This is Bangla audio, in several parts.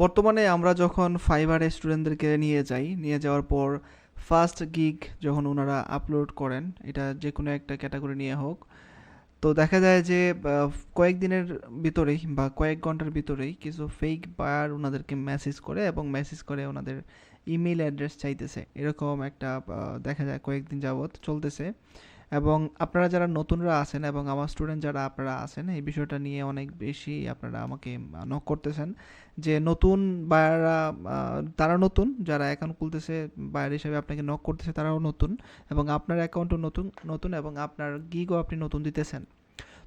বর্তমানে আমরা যখন ফাইবারে স্টুডেন্টদেরকে নিয়ে যাই, নিয়ে যাওয়ার পর ফার্স্ট গিগ যখন ওনারা আপলোড করেন, এটা যে কোনো একটা ক্যাটাগরি নিয়ে হোক, তো দেখা যায় যে কয়েকদিনের ভিতরেই বা কয়েক ঘণ্টার ভিতরেই কিছু ফেক বায়ার ওনাদেরকে মেসেজ করে এবং মেসেজ করে ওনাদের ইমেল অ্যাড্রেস চাইতেছে। এরকম একটা দেখা যায় কয়েকদিন যাবৎ চলতেছে। এবং আপনারা যারা নতুনরা আছেন এবং আমার স্টুডেন্ট যারা আপনারা আছেন, এই বিষয়টা নিয়ে অনেক বেশি আপনারা আমাকে নক করতেছেন যে নতুন বায়াররা তারা নতুন, যারা অ্যাকাউন্ট খুলতেছে, বায়ার হিসাবে আপনাকে নক করতেছে, তারাও নতুন এবং আপনার অ্যাকাউন্টও নতুন নতুন এবং আপনার গিগও আপনি নতুন দিতেছেন।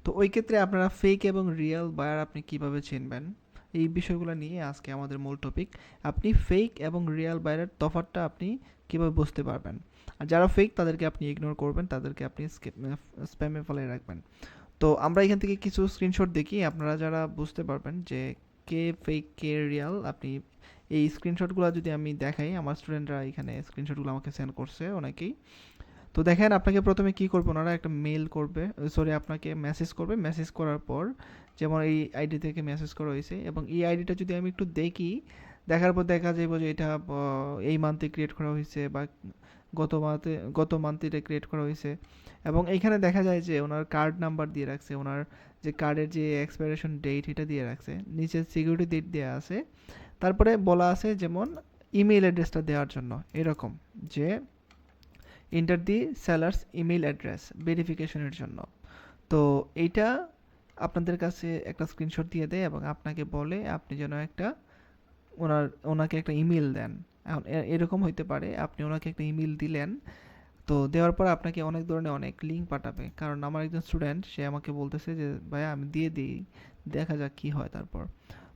তো ওই ক্ষেত্রে আপনারা ফেক এবং রিয়েল বায়ার আপনি কীভাবে চিনবেন? এই বিষয়গুলো নিয়ে আজকে আমাদের মূল টপিক আপনি ফেক এবং রিয়েল বায়ারের তফাৎটা আপনি কীভাবে বুঝতে পারবেন? আর যারা ফেক তাদেরকে আপনি ইগনোর করবেন, তাদেরকে আপনি স্প্যামে ফলে রাখবেন। তো আমরা এখান থেকে কিছু স্ক্রিনশট দেখি, আপনারা যারা বুঝতে পারবেন যে কে ফেক কে রিয়াল আপনি এই স্ক্রিনশটগুলো যদি আমি দেখাই, আমার স্টুডেন্টরা এখানে স্ক্রিনশটগুলো আমাকে সেন্ড করছে অনেকেই। তো দেখেন, আপনাকে প্রথমে কি করবে ওনারা? একটা মেল করবে সরি আপনাকে মেসেজ করবে। মেসেজ করার পর যেমন এই আইডি থেকে মেসেজ করা হয়েছে এবং এই আইডিটা যদি আমি একটু দেখি, দেখার পর দেখা যাবে যে এটা এই মান্থে ক্রিয়েট করা হয়েছে বা গত মান্থে গত মান্থে ক্রিয়েট করা হয়েছে। এবং এইখানে দেখা যায় যে ওনার কার্ড নাম্বার দিয়ে রাখছে, ওনার যে কার্ডের যে এক্সপায়ারেশন ডেট এটা দিয়ে রাখছে। নিচে সিকিউরিটি ডেট দেওয়া আছে। তারপরে বলা আছে যেমন ইমেল অ্যাড্রেসটা দেওয়ার জন্য, এরকম যে enter the seller's email address ভেরিফিকেশনের জন্য। তো এইটা আপনাদের কাছে একটা স্ক্রিনশট দিয়ে দেয় এবং আপনাকে বলে আপনি যেন একটা ওনার, ওনাকে একটা ইমেল দেন। এখন এরকম হইতে পারে। আপনি ওনাকে একটা ইমেল দিলেন, তো দেওয়ার পর আপনাকে অনেক ধরনের অনেক লিঙ্ক পাঠাবে। কারণ আমার একজন স্টুডেন্ট সে আমাকে বলতেছে যে, ভাইয়া, আমি দিয়ে দিই, দেখা যাক কি হয় তারপর।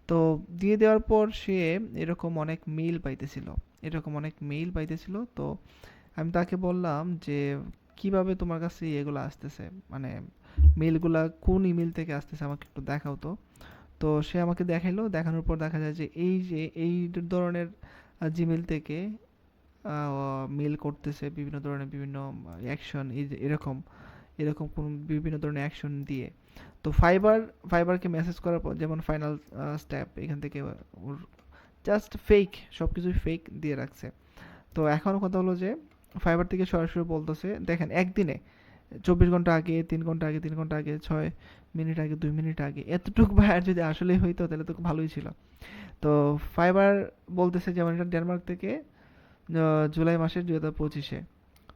তো দিয়ে দেওয়ার পর সে এরকম অনেক মেইল পাইতেছিল, এরকম অনেক মেইল পাইতেছিল। তো আমি তাকে বললাম যে, কীভাবে তোমার কাছে এগুলো আসতেছে? মানে মেইলগুলা কোন ইমেল থেকে আসতেছে আমাকে একটু দেখাও তো। তো সে আমাকে দেখাইলো, দেখানোর পর দেখা যায় যে, এই যে, এই ধরনের জিমেল থেকে মেল করতেছে বিভিন্ন ধরনের বিভিন্ন অ্যাকশন এরকম এরকম কোন বিভিন্ন ধরনের অ্যাকশন দিয়ে। তো ফাইবার ফাইবারকে মেসেজ করার পর, যেমন ফাইনাল স্টেপ এখান থেকে ওর জাস্ট ফেক সব কিছুই ফেক দিয়ে রাখছে। তো এখন কথা হলো যে ফাইবার থেকে সরাসরি বলতেছে, দেখেন একদিনে, চব্বিশ ঘণ্টা আগে, তিন ঘণ্টা আগে, তিন ঘণ্টা আগে, ছয় মিনিট আগে, দুই মিনিট আগে। এতটুকু ভাইয়ার যদি আসলে হইতো, তাহলে তো ভালোই ছিল। তো ফাইবার বলতেছে যেমন এটা ডেনমার্ক থেকে জুলাই মাসের দুই হাজার পঁচিশে।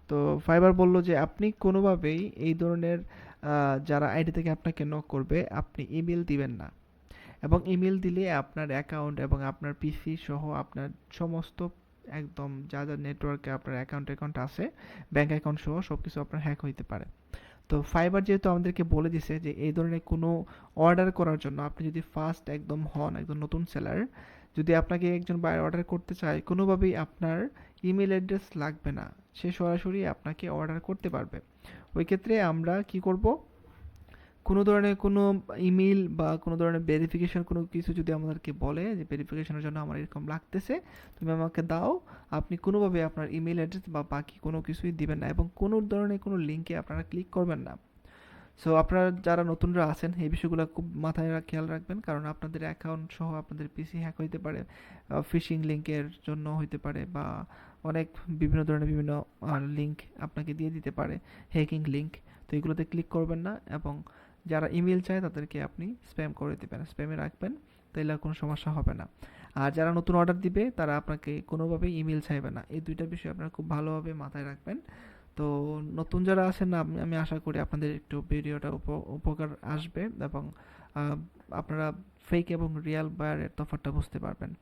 তো ফাইবার বলল যে, আপনি কোনোভাবেই এই ধরনের যারা আইডি থেকে আপনাকে নক করবে, আপনি ইমেল দিবেন না। এবং ইমেল দিলে আপনার অ্যাকাউন্ট এবং আপনার পিসি সহ আপনার সমস্ত একদম যা যা নেটওয়ার্কে আপনার অ্যাকাউন্ট অ্যাকাউন্ট আছে ব্যাঙ্ক অ্যাকাউন্ট সহ সব কিছু আপনার হ্যাক হইতে পারে। তো ফাইবার যেহেতু আমাদেরকে বলে দিছে যে এই ধরনের কোনো অর্ডার করার জন্য আপনি যদি ফার্স্ট একদম হন, একদম নতুন সেলার যদি আপনাকে একজন বাইরে অর্ডার করতে চায়, কোনোভাবেই আপনার ইমেল অ্যাড্রেস লাগবে না। সে সরাসরি আপনাকে অর্ডার করতে পারবে। ওই ক্ষেত্রে আমরা কি করব? কোনো ধরনের কোনো ইমেল বা কোনো ধরনের ভেরিফিকেশন কোনো কিছু যদি আমাদেরকে বলে যে ভেরিফিকেশনের জন্য আমার এরকম লাগতেছে, তুমি আমাকে দাও। আপনি কোনোভাবে আপনার ইমেল অ্যাড্রেস বা বাকি কোনো কিছুই দিবেন না এবং কোনো ধরনের কোনো লিঙ্কে আপনারা ক্লিক করবেন না। সো আপনারা যারা নতুনরা আছেন, এই বিষয়গুলো খুব মাথায় খেয়াল রাখবেন কারণ আপনাদের অ্যাকাউন্ট সহ আপনাদের পিসি হ্যাক হইতে পারে ফিশিং লিঙ্কের জন্য হইতে পারে বা অনেক বিভিন্ন ধরনের বিভিন্ন লিঙ্ক আপনাকে দিয়ে দিতে পারে হ্যাকিং লিঙ্ক তো এগুলোতে ক্লিক করবেন না এবং যারা ইমেল চায় তাদেরকে আপনি স্প্যাম করে দেবেন স্প্যামে রাখবেন আর কোনো সমস্যা হবে না। আর যারা নতুন অর্ডার দিবে, তারা আপনাকে কোনোভাবেই ইমেল চাইবে না। এই দুইটা বিষয় আপনারা খুব ভালোভাবে মাথায় রাখবেন। তো নতুন যারা আছেন না, আমি- আশা করি আপনাদের একটু ভিডিওটা উপ- উপকার আসবে এবং আপনারা ফেক এবং রিয়েল বায়ারের তফাৎটা বুঝতে পারবেন।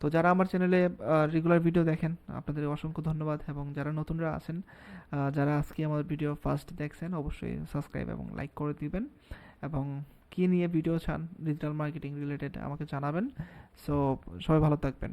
তো যারা আমার চ্যানেলে রেগুলার ভিডিও দেখেন, আপনাদের অসংখ্য ধন্যবাদ এবং যারা নতুনরা আছেন যারা আজকে আমার ভিডিও ফার্স্ট দেখছেন, অবশ্যই সাবস্ক্রাইব এবং লাইক করে দিবেন এবং কী নিয়ে ভিডিও চান ডিজিটাল মার্কেটিং রিলেটেড আমাকে জানাবেন। সো সবাই ভালো থাকবেন।